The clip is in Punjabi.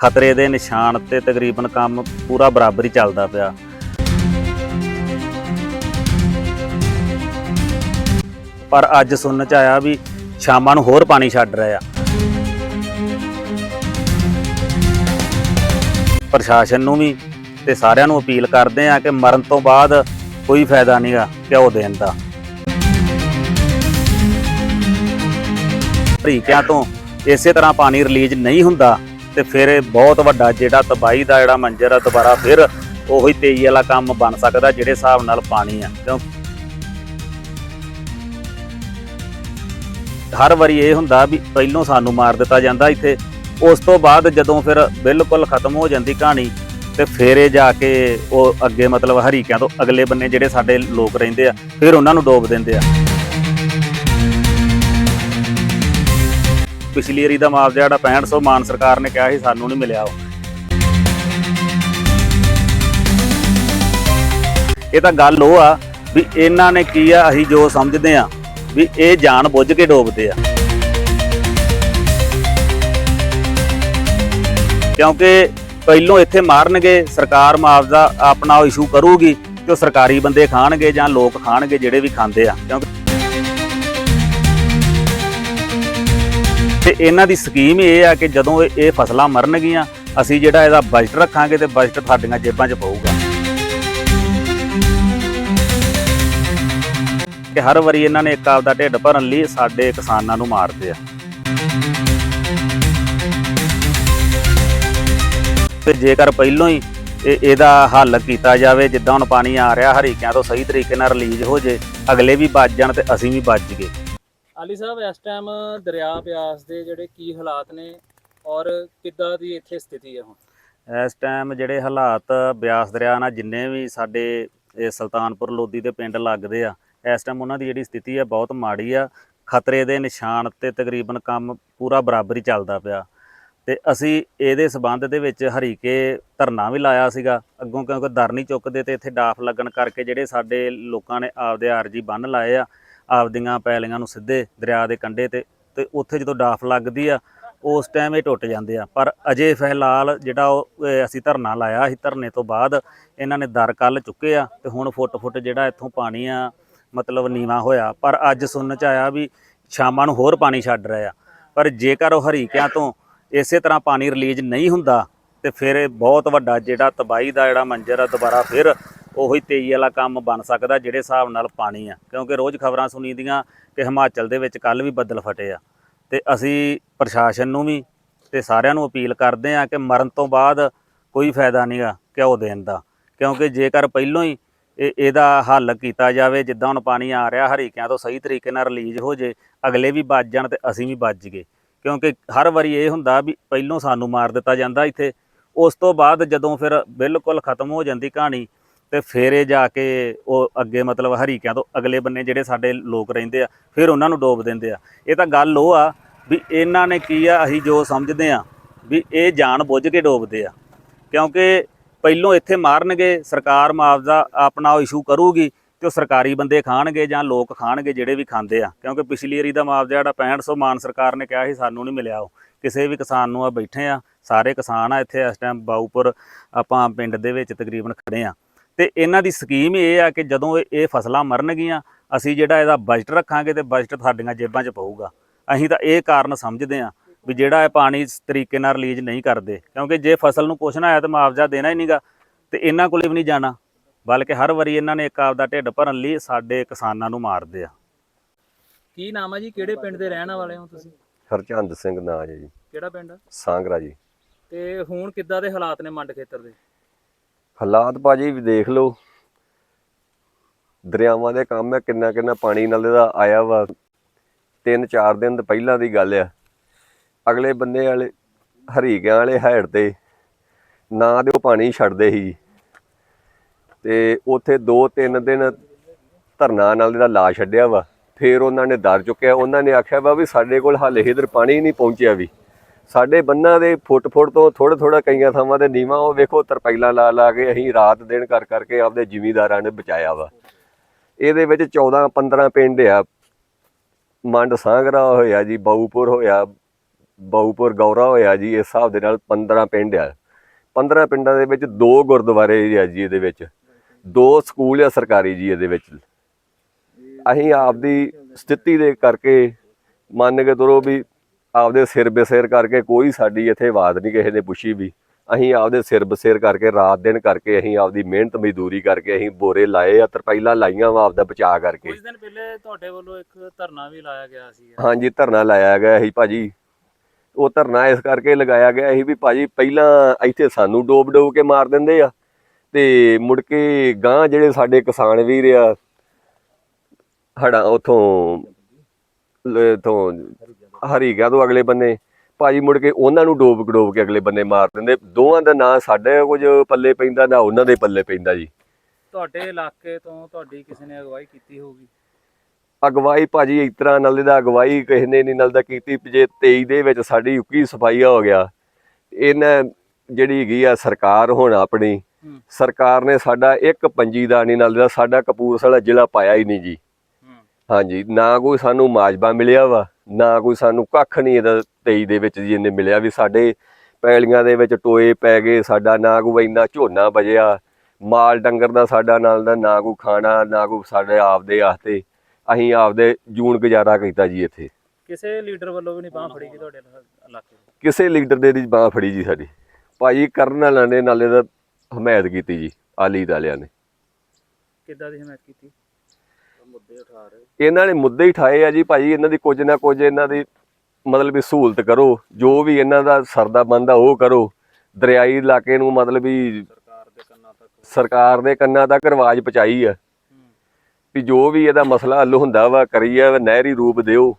ਖਤਰੇ ਦੇ ਨਿਸ਼ਾਨ ਤੇ ਤਕਰੀਬਨ ਕੰਮ ਪੂਰਾ ਬਰਾਬਰ ਹੀ ਚੱਲਦਾ ਪਿਆ। ਪਰ ਅੱਜ ਸੁਣਨ ਚ ਆਇਆ ਵੀ ਸ਼ਾਮਾਂ ਨੂੰ ਹੋਰ ਪਾਣੀ ਛੱਡ ਰਹੇ ਆ। ਪ੍ਰਸ਼ਾਸਨ ਨੂੰ ਵੀ ਤੇ ਸਾਰਿਆਂ ਨੂੰ ਅਪੀਲ ਕਰਦੇ ਆ ਕਿ ਮਰਨ ਤੋਂ ਬਾਅਦ ਕੋਈ ਫਾਇਦਾ ਨਹੀਂਗਾ ਘਿਓ ਦੇਣ ਦਾ। ਭਰੀਕਿਆਂ ਤੋਂ ਇਸੇ ਤਰ੍ਹਾਂ ਪਾਣੀ ਰਿਲੀਜ਼ ਨਹੀਂ ਹੁੰਦਾ। ਤੇ ਫਿਰ ਇਹ ਬਹੁਤ ਵੱਡਾ ਜਿਹੜਾ ਤਬਾਹੀ ਦਾ ਜਿਹੜਾ ਮੰਜ਼ਰ ਆ, ਦੁਬਾਰਾ ਫਿਰ ਉਹੀ ਤੇਜ਼ੀ ਵਾਲਾ ਕੰਮ ਬਣ ਸਕਦਾ ਜਿਹੜੇ ਹਿਸਾਬ ਨਾਲ ਪਾਣੀ ਆ, ਕਿਉਂ? ਹਰ ਵਾਰੀ ਇਹ ਹੁੰਦਾ ਵੀ ਪਹਿਲੋਂ ਸਾਨੂੰ ਮਾਰ ਦਿੱਤਾ ਜਾਂਦਾ ਇੱਥੇ, ਉਸ ਤੋਂ ਬਾਅਦ ਜਦੋਂ ਫਿਰ ਬਿਲਕੁਲ ਖਤਮ ਹੋ ਜਾਂਦੀ ਕਹਾਣੀ, ਤੇ ਫਿਰ ਇਹ ਜਾ ਕੇ ਉਹ ਅੱਗੇ ਮਤਲਬ ਹਰੀਕਿਆਂ ਤੋਂ ਅਗਲੇ ਬੰਨੇ ਜਿਹੜੇ ਸਾਡੇ ਲੋਕ ਰਹਿੰਦੇ ਆ, ਫਿਰ ਉਹਨਾਂ ਨੂੰ ਡੋਬ ਦਿੰਦੇ ਆ। ਪਿਛਲੀ ਵਾਰੀ ਦਾ ਮੁਆਵਜ਼ਾ ਜਿਹੜਾ 6500 ਮਾਨ ਸਰਕਾਰ ਨੇ ਕਿਹਾ ਸੀ, ਸਾਨੂੰ ਨਹੀਂ ਮਿਲਿਆ ਉਹ। ਇਹ ਤਾਂ ਗੱਲ ਉਹ ਆ ਵੀ ਇਹਨਾਂ ਨੇ ਕੀ ਆ, ਅਸੀਂ ਜੋ ਸਮਝਦੇ ਆ ਵੀ ਇਹ ਜਾਣ ਬੁੱਝ ਕੇ ਡੋਬਦੇ ਆ। ਕਿਉਂਕਿ ਪਹਿਲੋਂ ਇੱਥੇ ਮਾਰਨਗੇ, ਸਰਕਾਰ ਮੁਆਵਜ਼ਾ ਆਪਣਾ ਇਸ਼ੂ ਕਰੂਗੀ ਤੇ ਉਹ ਸਰਕਾਰੀ ਬੰਦੇ ਖਾਣਗੇ ਜਾਂ ਲੋਕ ਖਾਣਗੇ ਜਿਹੜੇ ਵੀ ਖਾਂਦੇ ਆ। ਕਿਉਂਕਿ ਤੇ ਇਹਨਾਂ ਦੀ ਸਕੀਮ ਇਹ ਆ ਕਿ ਜਦੋਂ ਇਹ ਫਸਲਾਂ ਮਰਨਗੀਆਂ, ਅਸੀਂ ਜਿਹੜਾ ਇਹਦਾ ਬਜਟ ਰੱਖਾਂਗੇ ਤੇ ਬਜਟ ਸਾਡੀਆਂ ਜੇਬਾਂ 'ਚ ਪਊਗਾ। ਕਿ ਹਰ ਵਾਰੀ ਇਹਨਾਂ ਨੇ ਇੱਕ ਆਪਦਾ ਢਿੱਡ ਭਰਨ ਲਈ ਸਾਡੇ ਕਿਸਾਨਾਂ ਨੂੰ ਮਾਰਦੇ ਆ। ਤੇ ਜੇਕਰ ਪਹਿਲੋਂ ਹੀ ਇਹਦਾ ਹੱਲ ਕੀਤਾ ਜਾਵੇ, ਜਿੱਦਾਂ ਹੁਣ ਪਾਣੀ ਆ ਰਿਹਾ ਹਰੀਕਿਆਂ ਤੋਂ ਸਹੀ ਤਰੀਕੇ ਨਾਲ ਰਿਲੀਜ਼ ਹੋ ਜੇ, ਅਗਲੇ ਵੀ ਬਚ ਜਾਣ ਤੇ ਅਸੀਂ ਵੀ ਬਚ ਗਏ ਆਲੀ ਸਾਹਿਬ, ਇਸ ਟਾਈਮ ਦਰਿਆ ਬਿਆਸ ਦੇ ਜਿਹੜੇ ਕੀ ਹਾਲਾਤ ਨੇ ਔਰ ਕਿੱਦਾਂ ਦੀ ਇੱਥੇ ਸਥਿਤੀ ਹੈ ਹੁਣ? ਇਸ ਟਾਈਮ ਜਿਹੜੇ ਹਾਲਾਤ ਬਿਆਸ ਦਰਿਆ ਨਾਲ ਜਿੰਨੇ ਵੀ ਸਾਡੇ ਇਹ ਸੁਲਤਾਨਪੁਰ ਲੋਧੀ ਦੇ ਪਿੰਡ ਲੱਗਦੇ ਆ, ਇਸ ਟਾਈਮ ਉਹਨਾਂ ਦੀ ਜਿਹੜੀ ਸਥਿਤੀ ਆ ਬਹੁਤ ਮਾੜੀ ਆ। ਖਤਰੇ ਦੇ ਨਿਸ਼ਾਨ ਤੇ ਤਕਰੀਬਨ ਕੰਮ ਪੂਰਾ ਬਰਾਬਰ ਹੀ ਚੱਲਦਾ ਪਿਆ। ਤੇ ਅਸੀਂ ਇਹਦੇ ਸਬੰਧ ਦੇ ਵਿੱਚ ਹਰੀਕੇ ਧਰਨਾ ਵੀ ਲਾਇਆ ਸੀਗਾ। ਅੱਗੋਂ ਕਿਉਂਕਿ ਦਰ ਨਹੀਂ ਚੁੱਕਦੇ ਤੇ ਇੱਥੇ ਡਾਫ ਲੱਗਣ ਕਰਕੇ ਜਿਹੜੇ ਸਾਡੇ ਲੋਕਾਂ ਨੇ ਆਪਦੇ ਆਰਜੀ ਬੰਨ ਲਾਏ ਆ ਆਪਦੀਆਂ ਪੈਲੀਆਂ ਨੂੰ ਸਿੱਧੇ ਦਰਿਆ ਦੇ ਕੰਢੇ ਤੇ ਤੇ ਉੱਥੇ ਜਦੋਂ ਡਾਫ ਲੱਗਦੀ ਆ, ਉਸ ਟਾਈਮ ਇਹ ਟੁੱਟ ਜਾਂਦੇ ਆ। ਪਰ ਅਜੇ ਫਿਲਹਾਲ ਜਿਹੜਾ ਉਹ ਅਸੀਂ ਧਰਨਾ ਲਾਇਆ ਸੀ, ਧਰਨੇ ਤੋਂ ਬਾਅਦ ਇਹਨਾਂ ਨੇ ਦਰ ਕੱਲ ਚੁੱਕੇ ਆ, ਤੇ ਹੁਣ ਫੁੱਟ ਫੁੱਟ ਜਿਹੜਾ ਇੱਥੋਂ ਪਾਣੀ ਆ, ਮਤਲਬ ਨੀਵਾ ਹੋਇਆ। ਪਰ ਅੱਜ ਸੁਣਨ ਚ ਆਇਆ ਵੀ ਸ਼ਾਮਾਂ ਨੂੰ ਹੋਰ ਪਾਣੀ ਛੱਡ ਰਿਹਾ ਪਰ ਜੇਕਰ ਉਹ ਹਰੀਕਿਆਂ ਤੋਂ ਇਸੇ ਤਰ੍ਹਾਂ ਪਾਣੀ ਰਿਲੀਜ਼ ਨਹੀਂ ਹੁੰਦਾ, ਤੇ ਫਿਰ ਇਹ ਬਹੁਤ ਵੱਡਾ ਜਿਹੜਾ ਤਬਾਹੀ ਦਾ ਜਿਹੜਾ ਮੰਜ਼ਰ ਆ, ਦੁਬਾਰਾ ਫਿਰ ਉਹੀ ਤੇਜ਼ੀ ਵਾਲਾ ਕੰਮ ਬਣ ਸਕਦਾ ਜਿਹੜੇ ਹਿਸਾਬ ਨਾਲ ਪਾਣੀ ਆ। ਕਿਉਂਕਿ ਰੋਜ਼ ਖਬਰਾਂ ਸੁਣੀਦੀਆਂ ਕਿ ਹਿਮਾਚਲ ਦੇ ਵਿੱਚ ਕੱਲ ਵੀ ਬੱਦਲ ਫਟੇ ਆ। ਤੇ ਅਸੀਂ ਪ੍ਰਸ਼ਾਸਨ ਨੂੰ ਵੀ ਤੇ ਸਾਰਿਆਂ ਨੂੰ ਅਪੀਲ ਕਰਦੇ ਆ ਕਿ ਮਰਨ ਤੋਂ ਬਾਅਦ ਕੋਈ ਫਾਇਦਾ ਨਹੀਂਗਾ ਘਿਓ ਦੇਣ ਦਾ। ਕਿਉਂਕਿ ਜੇਕਰ ਪਹਿਲੋਂ ਹੀ ਇਹ, ਇਹਦਾ ਹੱਲ ਕੀਤਾ ਜਾਵੇ, ਜਿੱਦਾਂ ਹੁਣ ਪਾਣੀ ਆ ਰਿਹਾ ਹਰੀਕਿਆਂ ਤੋਂ ਸਹੀ ਤਰੀਕੇ ਨਾਲ ਰਿਲੀਜ਼ ਹੋ ਜੇ, ਅਗਲੇ ਵੀ ਬਚ ਜਾਣ ਤੇ ਅਸੀਂ ਵੀ ਬਚ ਗਏ। ਕਿਉਂਕਿ ਹਰ ਵਾਰੀ ਇਹ ਹੁੰਦਾ ਵੀ ਪਹਿਲੋਂ ਸਾਨੂੰ ਮਾਰ ਦਿੱਤਾ ਜਾਂਦਾ ਇੱਥੇ। ਉਸ ਤੋਂ ਬਾਅਦ ਜਦੋਂ ਫਿਰ ਬਿਲਕੁਲ ਖਤਮ ਹੋ ਜਾਂਦੀ ਕਹਾਣੀ ਤੇ ਫਿਰ ਇਹ ਜਾ ਕੇ ਉਹ ਅੱਗੇ ਮਤਲਬ ਹਰੀਕਿਆਂ ਤੋਂ ਅਗਲੇ ਬੰਨੇ ਜਿਹੜੇ ਸਾਡੇ ਲੋਕ ਰਹਿੰਦੇ ਆ, ਫਿਰ ਉਹਨਾਂ ਨੂੰ ਡੋਬ ਦਿੰਦੇ ਆ। ਇਹ ਤਾਂ ਗੱਲ ਉਹ ਆ ਵੀ ਇਹਨਾਂ ਨੇ ਕੀ ਆ, ਅਸੀਂ ਜੋ ਸਮਝਦੇ ਆ ਵੀ ਇਹ ਜਾਣ ਬੁੱਝ ਕੇ ਡੋਬਦੇ ਆ। ਕਿਉਂਕਿ ਪਹਿਲੋਂ ਇੱਥੇ ਮਾਰਨਗੇ, ਸਰਕਾਰ ਮੁਆਵਜ਼ਾ ਆਪਣਾ ਉਹ ਇਸ਼ੂ ਕਰੂਗੀ ਤੇ ਉਹ ਸਰਕਾਰੀ ਬੰਦੇ ਖਾਣਗੇ ਜਾਂ ਲੋਕ ਖਾਣਗੇ ਜਿਹੜੇ ਵੀ ਖਾਂਦੇ ਆ। ਕਿਉਂਕਿ ਪਿਛਲੀ ਵਾਰੀ ਦਾ ਮੁਆਵਜ਼ਾ ਜਿਹੜਾ 6500 ਮਾਨ ਸਰਕਾਰ ਨੇ ਕਿਹਾ ਸੀ, ਸਾਨੂੰ ਨਹੀਂ ਮਿਲਿਆ ਉਹ। ਕਿਸੇ ਵੀ ਕਿਸਾਨ ਨੂੰ ਆ ਬੈਠੇ ਆ, ਸਾਰੇ ਕਿਸਾਨ ਆ ਇੱਥੇ ਇਸ ਟਾਈਮ ਬਾਊਪੁਰ ਆਪਾਂ ਪਿੰਡ ਦੇ ਵਿੱਚ ਤਕਰੀਬਨ ਖੜੇ ਆ। ਤੇ ਇਹਨਾਂ ਦੀ ਸਕੀਮ ਇਹ ਆ ਕਿ ਜਦੋਂ ਇਹ ਫਸਲਾਂ ਮਰਨਗੀਆਂ ਅਸੀਂ ਜਿਹੜਾ ਇਹਦਾ ਬਜਟ ਰੱਖਾਂਗੇ ਤੇ ਬਜਟ ਤੁਹਾਡੀਆਂ ਜੇਬਾਂ 'ਚ ਪਊਗਾ। ਅਸੀਂ ਤਾਂ ਇਹ ਕਾਰਨ ਸਮਝਦੇ ਆ ਵੀ ਜਿਹੜਾ ਇਹ ਪਾਣੀ ਇਸ ਤਰੀਕੇ ਨਾਲ ਰਿਲੀਜ਼ ਨਹੀਂ ਕਰਦੇ ਕਿਉਂਕਿ ਜੇ ਫਸਲ ਨੂੰ ਕੁਛ ਨਾ ਆਇਆ ਤਾਂ ਮੁਆਵਜ਼ਾ ਦੇਣਾ ਹੀ ਨਹੀਂਗਾ ਤੇ ਇਹਨਾਂ ਕੋਲੇ ਵੀ ਨਹੀਂ ਜਾਣਾ ਬਲਕਿ ਹਰ ਵਾਰੀ ਇਹਨਾਂ ਨੇ ਇੱਕ ਆਪਦਾ ਢਿੱਡ ਭਰਨ ਲਈ ਸਾਡੇ ਕਿਸਾਨਾਂ ਨੂੰ ਮਾਰਦੇ ਆ। ਕੀ ਨਾਮ ਹੈ ਜੀ? ਕਿਹੜੇ ਪਿੰਡ ਦੇ ਰਹਿਣ ਵਾਲੇ ਹੋ ਤੁਸੀਂ? ਹਰਚੰਦ ਸਿੰਘ ਨਾਂ ਹੈ ਜੀ। ਕਿਹੜਾ ਪਿੰਡ? ਆ? ਸਾਂਗਰਾ ਜੀ। ਤੇ ਹੁਣ ਕਿੱਦਾਂ ਦੇ ਹਾਲਾਤ ਨੇ ਮੰਡ ਖੇਤਰ ਦੇ? ਹਾਲਾਤ ਭਾਜੀ ਵੀ ਦੇਖ ਲਓ। ਦਰਿਆਵਾਂ ਦੇ ਕੰਮ ਹੈ ਕਿੰਨਾ ਕਿੰਨਾ ਪਾਣੀ ਨਾਲ ਦਾ ਆਇਆ ਵਾ। ਤਿੰਨ ਚਾਰ ਦਿਨ ਪਹਿਲਾਂ ਦੀ ਗੱਲ ਆ। ਅਗਲੇ ਬੰਨੇ ਵਾਲੇ ਹਰੀਕਿਆਂ ਵਾਲੇ ਹੈੜ ਤੇ, ਨਾ ਦੇ ਉਹ ਪਾਣੀ ਛੱਡਦੇ ਸੀ। ਤੇ ਉੱਥੇ 2-3 ਦਿਨ ਧਰਨਾ ਨਾਲ ਦਾ ਲਾ ਛੱਡਿਆ ਵਾ। ਫੇਰ ਉਹਨਾਂ ਨੇ ਦਰ ਚੁੱਕਿਆ। ਉਹਨਾਂ ਨੇ ਆਖਿਆ ਵਾ ਵੀ ਸਾਡੇ ਕੋਲ ਹਾਲੇ ਇਧਰ ਪਾਣੀ ਨਹੀਂ ਪਹੁੰਚਿਆ ਵੀ। ਸਾਡੇ ਬੰਨਾਂ ਦੇ ਫੁੱਟ ਫੁੱਟ ਤੋਂ ਥੋੜਾ ਥੋੜਾ ਕਈਆਂ ਥਾਵਾਂ ਤੇ ਨੀਵਾਂ, ਉਹ ਵੇਖੋ ਤਰਪੈਲਾ ਲਾ ਲਾ ਕੇ ਅਸੀਂ ਰਾਤ ਦਿਨ ਕਰ ਕਰਕੇ ਆਪਦੇ ਜ਼ਿਮੀਦਾਰਾਂ ਨੇ ਬਚਾਇਆ ਵਾ। ਇਹਦੇ ਵਿੱਚ 14 15 ਪਿੰਡ ਆ। ਮੰਡ ਸਾਂਗਰਾ ਹੋਇਆ ਜੀ, ਬਾਊਪੁਰ ਹੋਇਆ, ਬਾਊਪੁਰ ਗੌਰਾ ਹੋਇਆ ਜੀ, ਇਸ ਹਿਸਾਬ ਦੇ ਨਾਲ 15 ਪਿੰਡ ਆ। 15 ਪਿੰਡਾਂ ਦੇ ਵਿੱਚ ਦੋ ਗੁਰਦੁਆਰੇ ਆ ਜੀ ਇਹਦੇ ਵਿੱਚ। ਦੋ ਸਕੂਲ ਆ ਸਰਕਾਰੀ ਜੀ ਇਹਦੇ ਵਿੱਚ। ਅਸੀਂ ਆਪਦੀ ਸਥਿਤੀ ਦੇ ਕਰਕੇ ਮੰਨ ਕੇ ਤੁਰੋ ਵੀ ਆਪਦੇ ਸਿਰ ਬਸਿਰ ਕਰਕੇ ਕੋਈ ਸਾਡੀ ਇੱਥੇ ਬਾਤ ਨਹੀਂ ਕਿਸੇ ਨੇ ਪੁੱਛੀ ਵੀ। ਅਸੀਂ ਆਪਦੇ ਸਿਰ ਬਸਿਰ ਕਰਕੇ ਰਾਤ ਦਿਨ ਕਰਕੇ ਅਸੀਂ ਆਪਦੀ ਮਿਹਨਤ ਮਜ਼ਦੂਰੀ ਕਰਕੇ ਅਸੀਂ ਬੋਰੇ ਲਾਏ ਆ ਤਰਪਾਈਲਾਂ ਲਾਈਆਂ ਵਾ ਆਪਦਾ ਬਚਾ ਕਰਕੇ। ਕੁਝ ਦਿਨ ਪਹਿਲੇ ਤੁਹਾਡੇ ਵੱਲੋਂ ਇੱਕ ਧਰਨਾ ਵੀ ਲਾਇਆ ਗਿਆ ਸੀ। ਹਾਂਜੀ ਧਰਨਾ ਲਾਇਆ ਗਿਆ ਸੀ ਭਾਜੀ। ਉਹ ਧਰਨਾ ਇਸ ਕਰਕੇ ਲਗਾਇਆ ਗਿਆ ਸੀ ਵੀ ਭਾਜੀ ਪਹਿਲਾਂ ਇੱਥੇ ਸਾਨੂੰ ਡੋਬ ਡੋਬ ਕੇ ਮਾਰ ਦਿੰਦੇ ਆ ਤੇ ਮੁੜ ਕੇ ਗਾਂ ਜਿਹੜੇ ਸਾਡੇ ਕਿਸਾਨ ਵੀਰ ਆ ਹੜਾ ਉਥੋਂ ਤੋਂ ਹਰੀਗਾ ਤੋਂ ਅਗਲੇ ਬੰਨੇ। ਭਾਜੀ ਮੁੜ ਕੇ ਉਹਨਾਂ ਨੂੰ ਡੋਬ ਡੋਬ ਕੇ ਅਗਲੇ ਬੰਨੇ ਮਾਰ ਦਿੰਦੇ। ਦੋਵਾਂ ਦਾ ਨਾਂ ਸਾਡੇ ਕੁਝ ਪੱਲੇ ਪੈਂਦਾ ਨਾ ਉਹਨਾਂ ਦੇ ਪੱਲੇ ਪੈਂਦਾ ਜੀ। ਤੁਹਾਡੇ ਇਲਾਕੇ ਤੋਂ ਤੁਹਾਡੀ ਕਿਸੇ ਨੇ ਅਗਵਾਈ ਕੀਤੀ ਹੋਊਗੀ? ਅਗਵਾਈ ਭਾਜੀ ਇਸ ਤਰ੍ਹਾਂ ਨਾਲ ਦਾ ਅਗਵਾਈ ਕਿਸੇ ਨੇ ਨਹੀਂ ਨਾਲ ਦਾ ਕੀਤੀ। ਜੇ 23 ਦੇ ਵਿੱਚ ਸਾਡੀ ਉੱਕੀ ਸਫਾਈਆ ਹੋ ਗਿਆ ਇਹਨਾਂ ਜਿਹੜੀ ਹੈਗੀ ਆ ਸਰਕਾਰ ਹੁਣ ਆਪਣੀ ਸਰਕਾਰ ਨੇ ਸਾਡਾ ਇੱਕ ਪੰਜੀ ਦਾ ਨਹੀਂ ਨਾਲ ਦਾ ਸਾਡਾ ਕਪੂਰਥਲਾ ਜ਼ਿਲ੍ਹਾ ਪਾਇਆ ਹੀ ਨਹੀਂ ਜੀ। ਹਾਂਜੀ ਨਾ ਕੋਈ ਸਾਨੂੰ ਮਾਜਬਾ ਮਿਲਿਆ ਵਾ ਨਾ ਕੋਈ ਸਾਨੂੰ ਕੱਖ ਨਹੀਂ ਇਹਦਾ 23 ਦੇ ਵਿੱਚ ਜੀ ਇਹਨੇ ਮਿਲਿਆ ਵੀ ਸਾਡੇ ਪੈਲੀਆਂ ਦੇ ਵਿੱਚ ਟੋਏ ਪੈ ਗਏ ਸਾਡਾ ਨਾ ਕੋਈ ਇੰਨਾ ਝੋਨਾ ਬਜਿਆ ਮਾਲ ਡੰਗਰ ਦਾ ਸਾਡਾ ਨਾਲ ਦਾ ਨਾ ਕੋਈ ਖਾਣਾ ਨਾ ਕੋਈ ਸਾਡੇ ਆਪਦੇ ਆਸਤੇ ਅਸੀਂ ਆਪਦੇ ਜੂਨ ਗੁਜ਼ਾਰਾ ਕੀਤਾ ਜੀ ਇੱਥੇ। ਕਿਸੇ ਲੀਡਰ ਵੱਲੋਂ ਵੀ ਨਹੀਂ ਬਾਹ ਫੜੀ ਗਈ ਤੁਹਾਡੇ ਇਲਾ- ਇਲਾਕੇ ਕਿਸੇ ਲੀਡਰ ਦੇ ਦੀ ਬਾਹ ਫੜੀ ਜੀ ਸਾਡੀ। ਭਾਜੀ ਕਰਨ ਵਾਲਿਆਂ ਨੇ ਨਾਲੇ ਦਾ ਹਮਾਇਤ ਕੀਤੀ ਜੀ ਆਲੀ ਵਾਲਿਆਂ ਨੇ। ਕਿੱਦਾਂ ਦੀ ਹਮਾਇਤ ਕੀਤੀ? ਇਹਨਾਂ ਨੇ ਮੁੱਦੇ ਹੀ ਠਾਏ ਆ ਜੀ ਭਾਜੀ ਇਹਨਾਂ ਦੀ ਕੁਝ ਨਾ ਕੁਝ ਇਹਨਾਂ ਦੀ ਮਤਲਬ ਵੀ ਸਹੂਲਤ ਕਰੋ ਜੋ ਵੀ ਇਹਨਾਂ ਦਾ ਸਰਦਾ ਬੰਦਾ ਉਹ ਕਰੋ। ਦਰਿਆਈ ਇਲਾਕੇ ਨੂੰ ਮਤਲਬ ਵੀ ਸਰਕਾਰ ਦੇ ਕੰਨਾਂ ਤੱਕ ਸਰਕਾਰ ਦੇ ਕੰਨਾਂ ਤੱਕ ਰਿਵਾਜ ਪਹੁੰਚਾਈ ਆ। ਵੀ ਜੋ ਵੀ ਇਹਦਾ ਮਸਲਾ ਹੱਲ ਹੁੰਦਾ ਵਾ ਕਰੀਏ ਨਹਿਰੀ ਰੂਪ ਦਿਓ।